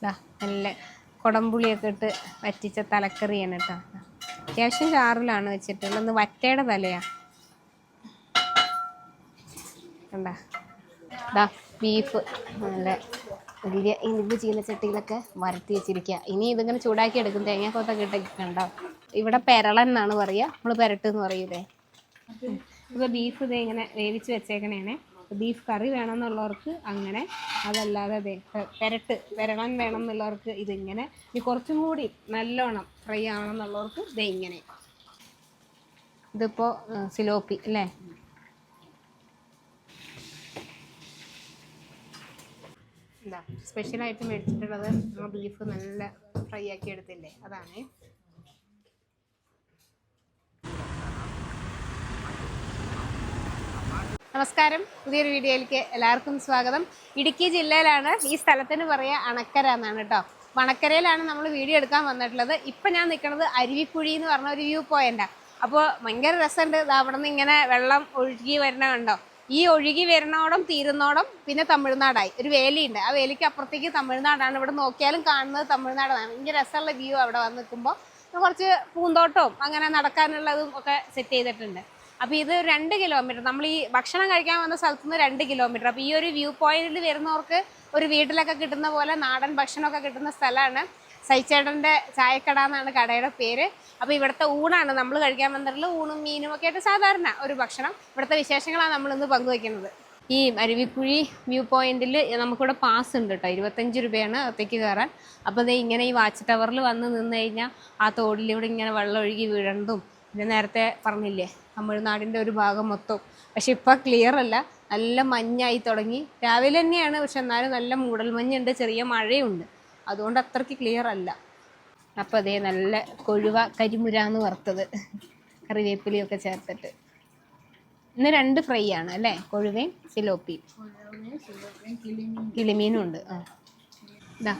ഇതാ നല്ല കുടംപുളിയൊക്കെ ഇട്ട് വറ്റിച്ച തലക്കറിയാണ് കേട്ടോ. അത്യാവശ്യം ചാറിലാണ് വെച്ചിട്ടുള്ളത്. ഒന്ന് വറ്റയുടെ തലയാ. കണ്ട? ഇതാ ബീഫ്. നല്ല വലിയ ഇരുമ്പ് ചീനച്ചട്ടിയിലൊക്കെ വരട്ടി വെച്ചിരിക്കുക ഇനി ഇതിങ്ങനെ ചൂടാക്കി എടുക്കും. തേങ്ങാക്കോത്തൊക്കെ ഇട്ടൊക്കെ ഇവിടെ പെരളൻ എന്നാണ് പറയുക. നമ്മൾ പെരട്ട് എന്ന് പറയൂലേ ഇപ്പോൾ ബീഫ് ഇത് ഇങ്ങനെ വേവിച്ച് വെച്ചേക്കണേനെ ബീഫ് കറി വേണമെന്നുള്ളവർക്ക് അങ്ങനെ അതല്ലാതെ അതെ പെരട്ട് പെരളൻ വേണം എന്നുള്ളവർക്ക് ഇതിങ്ങനെ ഇനി കുറച്ചും കൂടി നല്ലോണം ഫ്രൈ ആവണം എന്നുള്ളവർക്ക് ഇത് ഇങ്ങനെ ഇതിപ്പോൾ സിലോപ്പി അല്ലേ? എന്താ സ്പെഷ്യലായിട്ട് മേടിച്ചിട്ടുള്ളത് ആ ബീഫ് നല്ല ഫ്രൈ ആക്കി എടുത്തില്ലേ? അതാണ്. നമസ്കാരം. പുതിയൊരു വീഡിയോയിലേക്ക് എല്ലാവർക്കും സ്വാഗതം. ഇടുക്കി ജില്ലയിലാണ് ഈ സ്ഥലത്തിന് പറയുക അണക്കര എന്നാണ് കേട്ടോ. വണക്കരയിലാണ് നമ്മൾ വീഡിയോ എടുക്കാൻ വന്നിട്ടുള്ളത്. ഇപ്പം ഞാൻ നിൽക്കുന്നത് അരുവിക്കുഴി എന്ന് പറഞ്ഞ ഒരു വ്യൂ പോയിന്റാണ് അപ്പോൾ ഭയങ്കര രസമുണ്ട്. ദാ അവിടെ നിന്ന് ഇങ്ങനെ വെള്ളം ഒഴുകി വരണ കണ്ടോ? ഈ ഒഴുകി വരണോടും തീരുന്നോടം പിന്നെ തമിഴ്നാടായി. ഒരു വേലിയുണ്ട്. ആ വേലിക്ക് അപ്പുറത്തേക്ക് തമിഴ്നാടാണ്. ഇവിടെ നോക്കിയാലും കാണുന്നത് തമിഴ്നാടാണ്. ഭയങ്കര രസമുള്ള വ്യൂ അവിടെ വന്ന് നിൽക്കുമ്പോൾ കുറച്ച് പൂന്തോട്ടവും അങ്ങനെ നടക്കാനുള്ളതും ഒക്കെ സെറ്റ് ചെയ്തിട്ടുണ്ട്. അപ്പോൾ ഇത് രണ്ട് കിലോമീറ്റർ നമ്മൾ ഈ ഭക്ഷണം കഴിക്കാൻ വന്ന സ്ഥലത്തു നിന്ന് രണ്ട് കിലോമീറ്റർ അപ്പോൾ ഈ ഒരു വ്യൂ പോയിന്റിൽ വരുന്നവർക്ക് ഒരു വീട്ടിലൊക്കെ കിട്ടുന്ന പോലെ നാടൻ ഭക്ഷണമൊക്കെ കിട്ടുന്ന സ്ഥലമാണ്. സൈച്ചേട്ടന്റെ ചായക്കട എന്നാണ് കടയുടെ പേര്. അപ്പോൾ ഇവിടുത്തെ ഊണാണ് നമ്മൾ കഴിക്കാൻ വന്നിട്ടുള്ളത് ഊണും മീനും ഒക്കെ ആയിട്ട് സാധാരണ ഒരു ഭക്ഷണം. ഇവിടുത്തെ വിശേഷങ്ങളാണ് നമ്മൾ ഇന്ന് പങ്കുവയ്ക്കുന്നത്. ഈ അരുവിക്കുഴി വ്യൂ പോയിന്റിൽ നമുക്കിവിടെ പാസ് ഉണ്ട് കേട്ടോ ഇരുപത്തഞ്ച് രൂപയാണ് അകത്തേക്ക് കയറാൻ. അപ്പോൾ ഇങ്ങനെ ഈ വാച്ച് ടവറിൽ വന്ന് നിന്ന് കഴിഞ്ഞാൽ ആ തോടിലൂടെ ഇങ്ങനെ വെള്ളം ഒഴുകി വീഴണതും പിന്നെ നേരത്തെ പറഞ്ഞില്ലേ തമിഴ്നാടിന്റെ ഒരു ഭാഗം മൊത്തം. പക്ഷെ ഇപ്പോൾ ക്ലിയർ അല്ല നല്ല മഞ്ഞായി തുടങ്ങി. രാവിലെ തന്നെയാണ് പക്ഷെ എന്നാലും നല്ല മൂടൽ മഞ്ഞുണ്ട് ചെറിയ മഴയുണ്ട്. അതുകൊണ്ട് അത്രയ്ക്ക് ക്ലിയർ അല്ല. അപ്പോൾ അതേ നല്ല കൊഴുവ കരിമുര എന്ന് വറുത്തത് കറിവേപ്പിലയൊക്കെ ചേർത്തിട്ട്. ഇന്ന് രണ്ട് ഫ്രൈ ആണ് അല്ലേ? കൊഴുവയും സിലോപ്പിയും. കിളിമീനും. ഉണ്ട്. ആ. ഇതാ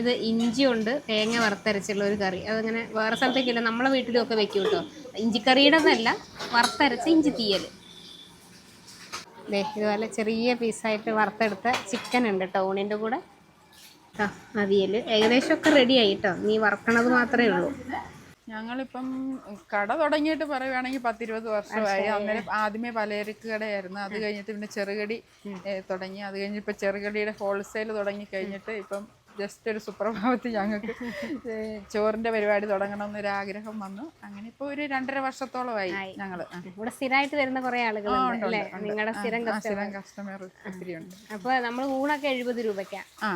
ഇത് ഇഞ്ചി ഉണ്ട് തേങ്ങ വറുത്തരച്ചുള്ള ഒരു കറി. അതങ്ങനെ വേറെ സ്ഥലത്തേക്കില്ല നമ്മളെ വീട്ടിലും ഒക്കെ വെക്കും കേട്ടോ. ഇഞ്ചിക്കറിയുടെ ഒന്നല്ല വറുത്തരച്ച ഇഞ്ചി തീയൽ. ദേ ഇതുപോലെ ചെറിയ പീസായിട്ട് വറുത്തെടുത്ത ചിക്കൻ ഉണ്ട് കേട്ടോ ഊണിന്റെ കൂടെ. ആ അവിയൽ ഏകദേശം ഒക്കെ റെഡിയായി കേട്ടോ. നീ വറക്കണത് മാത്രമേ ഉള്ളൂ. ഞങ്ങളിപ്പം കട തുടങ്ങിയിട്ട് പറയുവാണെങ്കിൽ പത്തിരുപത് വർഷമായി. അന്നേരം ആദ്യമേ പലചരക്ക് കടയായിരുന്നു അത് കഴിഞ്ഞിട്ട് പിന്നെ ചെറുകടി തുടങ്ങി. അത് കഴിഞ്ഞ് ഇപ്പം ചെറുകടിയുടെ ഹോൾസെയിൽ തുടങ്ങി കഴിഞ്ഞിട്ട് ഇപ്പം ജസ്റ്റ് ഒരു സുപ്രഭാതത്തിൽ ഞങ്ങൾക്ക് ചോറിന്റെ പരിപാടി തുടങ്ങണം എന്നൊരു ആഗ്രഹം വന്നു. അങ്ങനെ ഇപ്പോൾ ഒരു രണ്ടര വർഷത്തോളമായി ഞങ്ങൾ ഇവിടെ സ്ഥിരമായിട്ട് വരുന്ന കുറേ ആളുകൾ നിങ്ങളുടെ സ്ഥിരം സ്ഥിരം കസ്റ്റമർ ഒത്തിരി ഉണ്ട്. അപ്പോൾ നമ്മൾ ഊണൊക്കെ എഴുപത് രൂപയ്ക്കാണ് ആ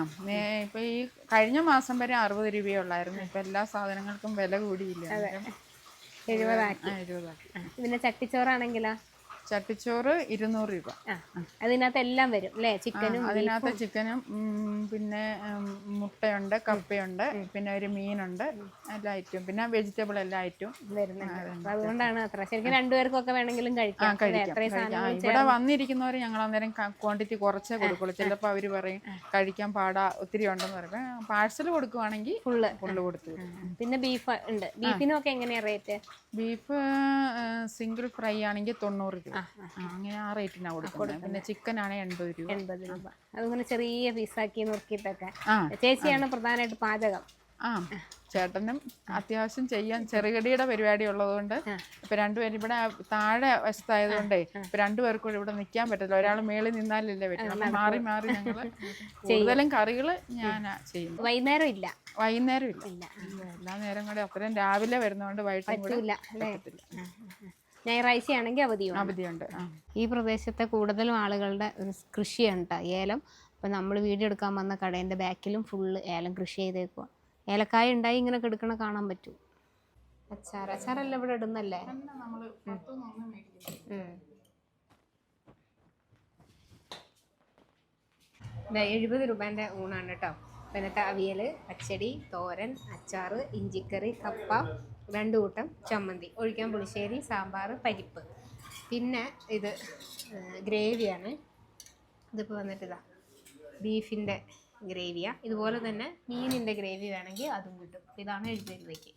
ഇപ്പൊ ഈ കഴിഞ്ഞ മാസം വരെ അറുപത് രൂപയേ ഉള്ളായിരുന്നു. ഇപ്പൊ എല്ലാ സാധനങ്ങൾക്കും വില കൂടിയില്ല. എഴുപതാക്കി. പിന്നെ ചട്ടിച്ചോറാണെങ്കിലോ? ചട്ടിച്ചോറ് ഇരുന്നൂറ് രൂപ. അതിനകത്ത് എല്ലാം വരും അല്ലേ? ചിക്കനും അതിനകത്ത് ചിക്കനും പിന്നെ മുട്ടയുണ്ട് കപ്പയുണ്ട് പിന്നെ ഒരു മീനുണ്ട് എല്ലാ ഐറ്റവും. പിന്നെ വെജിറ്റബിൾ എല്ലാ ഐറ്റവും. വരുന്നുണ്ട്. അതുകൊണ്ടാണ് അത്ര. ശരിക്കും രണ്ടുപേർക്കൊക്കെ വേണമെങ്കിലും കഴിക്കാം. ഇവിടെ വന്നിരിക്കുന്നവർ ഞങ്ങൾ അന്നേരം ക്വാണ്ടിറ്റി കുറച്ചേ കൊടുക്കുള്ളൂ. ചിലപ്പോൾ അവർ പറയും കഴിക്കാൻ പാടാ ഒത്തിരി ഉണ്ടെന്ന് പറയുമ്പോൾ പാഴ്സൽ കൊടുക്കുവാണെങ്കിൽ ഫുള്ള്. ഫുള്ള് കൊടുത്തു പിന്നെ ബീഫ് ഉണ്ട്. ബീഫിനും ഒക്കെ എങ്ങനെയാ റേറ്റ് ബീഫ് സിംഗിൾ ഫ്രൈ ആണെങ്കിൽ തൊണ്ണൂറ് രൂപ. അങ്ങനെ ആ റേറ്റിനാണ് കൊടുക്കുന്നത്. പിന്നെ ചിക്കൻ ആണ് എൺപത് രൂപ. എൺപത് രൂപ. അതിങ്ങനെ ചെറിയ പീസാക്കി നുറുക്കിയിട്ടൊക്കെ. ആ ചേച്ചിയാണ് പ്രധാനമായിട്ട് പാചകം. ആ ചേട്ടനും അത്യാവശ്യം ചെയ്യാൻ ചെറുകടിയുടെ പരിപാടി ഉള്ളതുകൊണ്ട് ഇപ്പൊ രണ്ടുപേരും ഇവിടെ താഴെ വശത്തായതുകൊണ്ടേ ഇപ്പൊ രണ്ടുപേർക്കും കൂടെ ഇവിടെ നിൽക്കാൻ പറ്റില്ല ഒരാൾ മേളിൽ നിന്നാലല്ലേ പറ്റും. മാറി മാറി ഞങ്ങൾ കൂടുതലും കറികൾ ഞാൻ ചെയ്യും വൈകുന്നേരം ഇല്ല. വൈകുന്നേരം ഇല്ല എല്ലാ നേരം കൂടെ അത്രയും രാവിലെ വരുന്നതുകൊണ്ട് വൈകിട്ടും കൂടെ അല്ലേ ആണെങ്കിൽ അവധിയുണ്ട്. അവധിയുണ്ട് ഈ പ്രദേശത്തെ കൂടുതലും ആളുകളുടെ ഒരു കൃഷിയാണ് കേട്ടോ ഏലം. അപ്പം നമ്മൾ വീഡിയോ എടുക്കാൻ വന്ന കടേന്റെ ബാക്കിലും ഫുള്ള് ഏലം കൃഷി ചെയ്തേക്കുക ഏലക്കായ ഉണ്ടായി ഇങ്ങനെ കിടക്കണ കാണാൻ പറ്റൂ. അച്ചാർ. അച്ചാറല്ല ഇവിടെ ഇടുന്നല്ലേ? എഴുപത് രൂപേന്റെ ഊണാണ് കേട്ടോ പിന്നത്തെ അവിയൽ പച്ചടി തോരൻ അച്ചാറ് ഇഞ്ചിക്കറി കപ്പ രണ്ട് കൂട്ടം ചമ്മന്തി ഒഴിക്കാൻ പുളിശ്ശേരി സാമ്പാർ പരിപ്പ്. പിന്നെ ഇത് ഗ്രേവിയാണ്. ഇതിപ്പോൾ വന്നിട്ട് ഇതാ ബീഫിന്റെ ഗ്രേവിയാണ് ഇതുപോലെ തന്നെ മീനിന്റെ ഗ്രേവി വേണമെങ്കിൽ അതും കിട്ടും. ഇതാണ് എഴുപത് രൂപയ്ക്ക്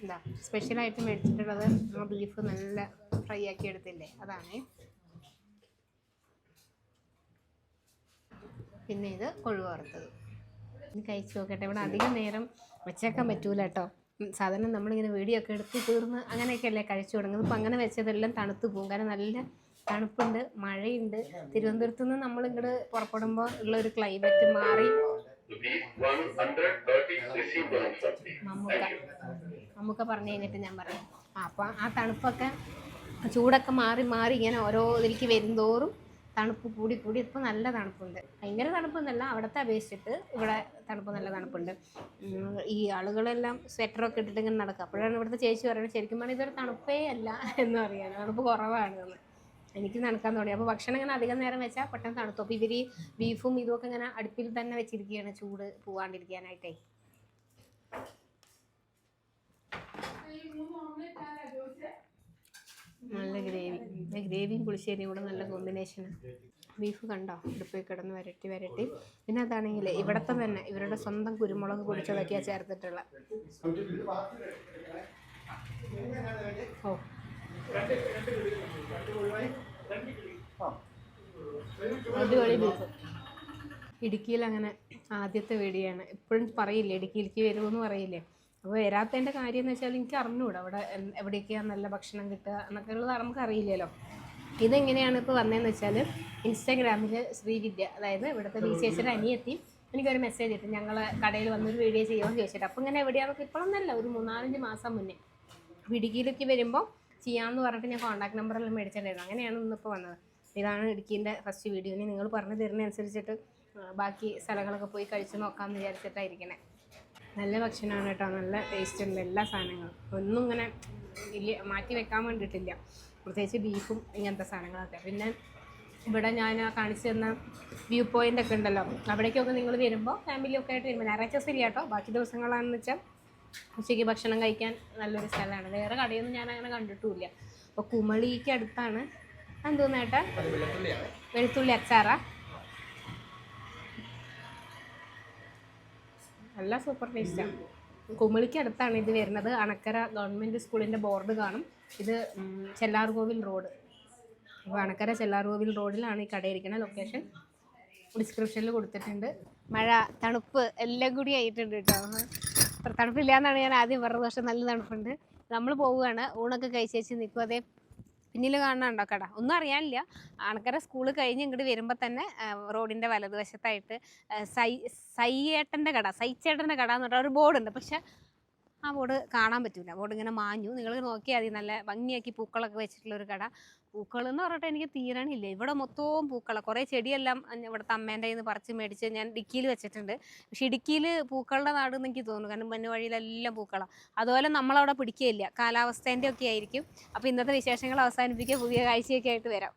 എന്താ സ്പെഷ്യലായിട്ട് മേടിച്ചിട്ടുള്ളത് ആ ബീഫ് നല്ല ഫ്രൈ ആക്കി എടുത്തില്ലേ? അതാണ്. പിന്നെ ഇത് കൊഴുവ വറുത്തത് ഇനി കഴിച്ചു നോക്കട്ടെ. ഇവിടെ അധികം നേരം വെച്ചേക്കാൻ പറ്റൂല കേട്ടോ. സാധാരണ നമ്മളിങ്ങനെ വീഡിയോ എടുത്ത് തീർന്ന് അങ്ങനെയൊക്കെയല്ലേ കഴിച്ചു തുടങ്ങുന്നത്? ഇപ്പം അങ്ങനെ വെച്ചതെല്ലാം തണുത്ത് പോകും. കാരണം നല്ല തണുപ്പുണ്ട് മഴയുണ്ട്. തിരുവനന്തപുരത്ത് നിന്ന് നമ്മൾ ഇങ്ങോട്ട് പുറപ്പെടുമ്പോൾ ഉള്ള ഒരു ക്ലൈമറ്റ് മാറി. മമ്മൂക്ക. പറഞ്ഞു കഴിഞ്ഞിട്ട് ഞാൻ പറയാം അപ്പം ആ തണുപ്പൊക്കെ ചൂടൊക്കെ മാറി മാറി ഇങ്ങനെ ഓരോ ഇതിലേക്ക് വരുന്തോറും തണുപ്പ് കൂടി കൂടി ഇപ്പോൾ നല്ല തണുപ്പുണ്ട്. ഭയങ്കര തണുപ്പൊന്നുമല്ല അവിടുത്തെ അപേക്ഷിച്ചിട്ട് ഇവിടെ തണുപ്പ് നല്ല തണുപ്പുണ്ട്. ഈ ആളുകളെല്ലാം സ്വെറ്ററൊക്കെ ഇട്ടിട്ട് ഇങ്ങനെ നടക്കുക അപ്പോഴാണ് ഇവിടുത്തെ ചേച്ചി പറയുന്നത് ശരിക്കും പറഞ്ഞാൽ ഇതൊരു തണുപ്പേ അല്ല എന്ന് പറയാൻ തണുപ്പ് കുറവാണ് എന്ന് എനിക്ക് നടക്കാൻ തുടങ്ങി അപ്പോൾ ഭക്ഷണം ഇങ്ങനെ അധികം നേരം വെച്ചാൽ പെട്ടെന്ന് തണുത്തു. അപ്പോൾ ഇവർ ബീഫും ഇതുമൊക്കെ ഇങ്ങനെ അടുപ്പിൽ തന്നെ വെച്ചിരിക്കുകയാണ് ചൂട് പോവാണ്ടിരിക്കാനായിട്ടേ. നല്ല ഗ്രേവി ഗ്രേവിയും പുളിശ്ശേരിയും കൂടെ നല്ല കോമ്പിനേഷനാണ് ബീഫ് കണ്ടോ? ഇടുപ്പിൽ കിടന്ന് വരട്ടി വരട്ടി. പിന്നെ അതാണെങ്കിൽ ഇവിടത്തെ തന്നെ ഇവരുടെ സ്വന്തം കുരുമുളക് പൊടിച്ചതൊക്കെയാണ് ചേർത്തിട്ടുള്ള ഓ. അടിപൊളി ബീഫ്. ഇടുക്കിയിൽ അങ്ങനെ ആദ്യത്തെ വീടിയാണ് ഇപ്പോഴും പറയില്ലേ ഇടുക്കിയിലേക്ക് വരുമെന്ന് പറയില്ലേ? അപ്പോൾ വരാത്തതിന്റെ കാര്യം എന്ന് വെച്ചാൽ എനിക്ക് അറിഞ്ഞൂടാ അവിടെ എവിടെയൊക്കെയാണ് നല്ല ഭക്ഷണം കിട്ടുക എന്നൊക്കെ ഉള്ളത് നമുക്ക് അറിയില്ലല്ലോ. ഇതെങ്ങനെയാണ് ഇപ്പോൾ വന്നതെന്ന് വെച്ചാൽ ഇൻസ്റ്റാഗ്രാമിൽ ശ്രീവിദ്യ അതായത് ഇവിടുത്തെ ബി സി എച്ചിന്റെ അനിയെത്തി എനിക്കൊരു മെസ്സേജ് ഇട്ടു. ഞങ്ങൾ കടയിൽ വന്നൊരു വീഡിയോ ചെയ്യുമെന്ന് ചോദിച്ചിട്ട്. അപ്പോൾ ഇങ്ങനെ എവിടെയാണെന്നൊക്കെ ഇപ്പോഴൊന്നല്ല ഒരു മൂന്നാലഞ്ച് മാസം മുന്നേ ഇടുക്കിയിലേക്ക് വരുമ്പോൾ ചെയ്യാമെന്ന് പറഞ്ഞിട്ട് ഞാൻ കോൺടാക്ട് നമ്പറെല്ലാം മേടിച്ചിട്ടുണ്ടായിരുന്നു അങ്ങനെയാണ് ഇന്നിപ്പോൾ വന്നത്. ഇതാണ് ഇടുക്കീന്റെ ഫസ്റ്റ് വീഡിയോ ഇനി നിങ്ങൾ പറഞ്ഞു തരുന്നതനുസരിച്ചിട്ട് അനുസരിച്ചിട്ട് ബാക്കി സ്ഥലങ്ങളൊക്കെ പോയി കഴിച്ച് നോക്കാമെന്ന് വിചാരിച്ചിട്ടായിരിക്കണേ നല്ല ഭക്ഷണമാണ് കേട്ടോ നല്ല ടേസ്റ്റ് ഉണ്ട് എല്ലാ സാധനങ്ങളും. ഒന്നും ഇങ്ങനെ വലിയ മാറ്റി വെക്കാൻ വേണ്ടിയിട്ടില്ല. പ്രത്യേകിച്ച് ബീഫും ഇങ്ങനത്തെ സാധനങ്ങളൊക്കെ. പിന്നെ ഇവിടെ ഞാൻ കാണിച്ചു തന്ന വ്യൂ പോയിന്റ് ഒക്കെ ഉണ്ടല്ലോ. അവിടേക്കൊക്കെ നിങ്ങൾ വരുമ്പോൾ ഫാമിലി ഒക്കെ ആയിട്ട് വരുമ്പോൾ ഞായറാഴ്ച ഇല്ല കേട്ടോ ബാക്കി ദിവസങ്ങളാണെന്ന് വെച്ചാൽ ഉച്ചയ്ക്ക് ഭക്ഷണം കഴിക്കാൻ നല്ലൊരു സ്ഥലമാണ്. വേറെ കടയൊന്നും ഞാൻ അങ്ങനെ കണ്ടിട്ടുമില്ല. അപ്പോൾ കുമളിക്ക് അടുത്താണ്. എന്തോന്നേട്ടാ വെളുത്തുള്ളി അച്ചാറാ. നല്ല സൂപ്പർ ടേസ്റ്റാണ് കുമിളിക്ക് അടുത്താണ് ഇത് വരുന്നത്. അണക്കര ഗവൺമെന്റ് സ്കൂളിന്റെ ബോർഡ് കാണും. ഇത് ചെല്ലാർകോവിൽ റോഡ് അപ്പോൾ അണക്കര ചെല്ലാർകോവിൽ റോഡിലാണ് ഈ കട ഇരിക്കുന്ന ലൊക്കേഷൻ ഡിസ്ക്രിപ്ഷനിൽ കൊടുത്തിട്ടുണ്ട്. മഴ തണുപ്പ് എല്ലാം കൂടി ആയിട്ടുണ്ട് കേട്ടോ. തണുപ്പില്ല എന്നാണ് ഞാൻ ആദ്യം പറഞ്ഞത്. പക്ഷെ നല്ല തണുപ്പുണ്ട്. നമ്മൾ പോവുകയാണ്. ഊണൊക്കെ കഴിച്ചേച്ച് നിൽക്കും. അതേ പിന്നിൽ കാണുന്നുണ്ടോ കട ഒന്നും അറിയാനില്ല. ആൾക്കാരെ സ്കൂൾ കഴിഞ്ഞ് ഇങ്ങോട്ട് വരുമ്പോൾ തന്നെ റോഡിന്റെ വലതുവശത്തായിട്ട് സൈ സൈയേട്ടന്റെ കട സൈച്ചേട്ടന്റെ കട എന്ന് പറഞ്ഞ ഒരു ബോർഡുണ്ട്. പക്ഷെ ആ ബോർഡ് കാണാൻ പറ്റില്ല ബോർഡ് ഇങ്ങനെ മാഞ്ഞു. നിങ്ങൾ നോക്കിയാൽ മതി. നല്ല ഭംഗിയാക്കി പൂക്കളൊക്കെ വെച്ചിട്ടുള്ള ഒരു കട. പൂക്കൾ എന്ന് പറഞ്ഞിട്ട് എനിക്ക് തീരണില്ല ഇവിടെ മൊത്തവും പൂക്കളാണ് കുറേ ചെടിയെല്ലാം ഇവിടെ അമ്മേന്റെ കയ്യിൽ നിന്ന് പറിച്ച് മേടിച്ച് ഞാൻ ഡിക്കിയിൽ വെച്ചിട്ടുണ്ട്. പക്ഷെ ഇടുക്കിയിൽ പൂക്കളുടെ നാട് എന്ന് എനിക്ക് തോന്നുന്നു. കാരണം മഞ്ഞ വഴിയിലെല്ലാം പൂക്കളാണ് അതുപോലെ നമ്മളവിടെ പിടിക്കുകയില്ല കാലാവസ്ഥേന്റെ ഒക്കെ ആയിരിക്കും. അപ്പോൾ ഇന്നത്തെ വിശേഷങ്ങൾ അവസാനിപ്പിക്കുക പുതിയ കാഴ്ചയൊക്കെ ആയിട്ട് വരാം.